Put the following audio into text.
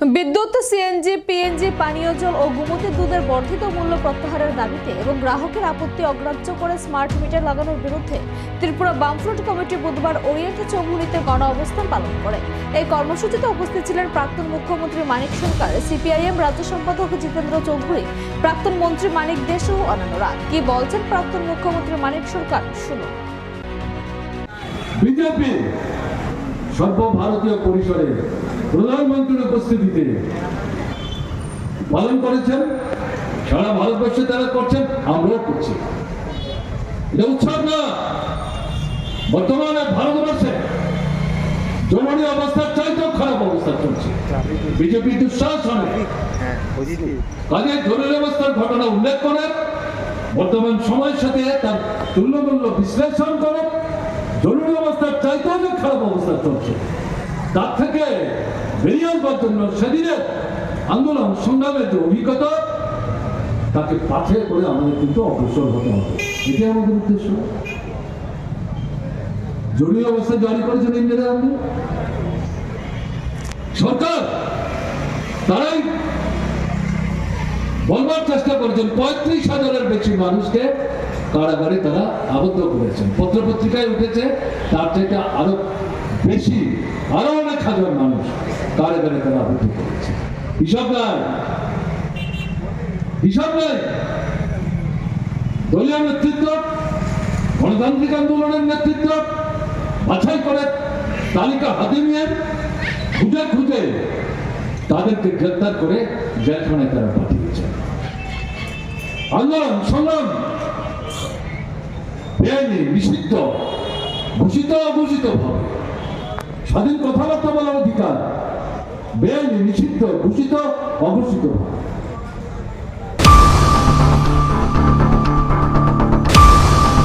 বিদ্যুৎ CNG PNG পানীয় জল ও গোমতী দুধের বর্ধিত মূল্য প্রত্যাহারের দাবিতে এবং গ্রাহকের আপত্তি অগ্রাহ্য করে স্মার্ট মিটার লাগানোর বিরুদ্ধে ত্রিপুরা বামফ্রন্ট কমিটি বুধবার ওরিয়েন্ট চৌমুহনীতে গণ অবস্থান পালন করে। এই কর্মসূচিতে উপস্থিত ছিলেন প্রাক্তন মুখ্যমন্ত্রী মানিক সরকার সিপিআইএম রাজ্য সম্পাদক জিতেন্দ্র চৌধুরী, প্রাক্তন মন্ত্রী মানিক দেশ সহ অন্যান্যরা। কি বলছেন প্রাক্তন মুখ্যমন্ত্রী মানিক সরকার? শুনুন। সর্বভারতীয় পরিসরে প্রধানমন্ত্রীর উপস্থিতিতে পালন করেছেন, সারা ভারতবর্ষে তারা করছেন, আমরাও করছি। উৎসব না। বর্তমানে ভারতবর্ষে জরুরি অবস্থার চাইতেও খারাপ অবস্থা চলছে। বিজেপি দুঃশাসনে কাজে জরুরি অবস্থার ঘটনা উল্লেখ করে, বর্তমান সময়ের সাথে তার তুল্যমূল্য বিশ্লেষণ করে জরুরি অবস্থার চাইতেও যে খারাপ অবস্থা চলছে তার থেকে বেরিয়ে আসবার জন্য সেদিনের আন্দোলন সংগ্রামের যে অভিজ্ঞতা, তাকে পাঠে করে আমাদের কিন্তু অগ্রসর হতে হবে। এটাই আমাদের উদ্দেশ্য। জরুরি অবস্থা জারি করেছেন ইন্দিরা গান্ধী। সরকার, তারাই বলবার চেষ্টা করেছেন, পঁয়ত্রিশ হাজারের বেশি মানুষকে কারাগারে তারা আবদ্ধ করেছেন। পত্রপত্রিকায় উঠেছে, তার থেকে আরও বেশি, আরও অনেক হাজার মানুষ কারাগারে তারা আবদ্ধ করেছে। হিসাব হিসাব দলীয় নেতৃত্ব, গণতান্ত্রিক আন্দোলনের নেতৃত্ব, বাছাই করে তালিকা হাতে নিয়ে খুঁজে খুঁজে তাদেরকে গ্রেপ্তার করে জেলখানায় তারা পাঠিয়েছে। আন্দোলন, সংগ্রাম বেআইনি নিষিদ্ধ ঘোষিত অঘোষিত ভাবে। স্বাধীন কথাবার্তা বলার অধিকার বেআইনি নিষিদ্ধ ঘোষিত অঘোষিত ভাবে।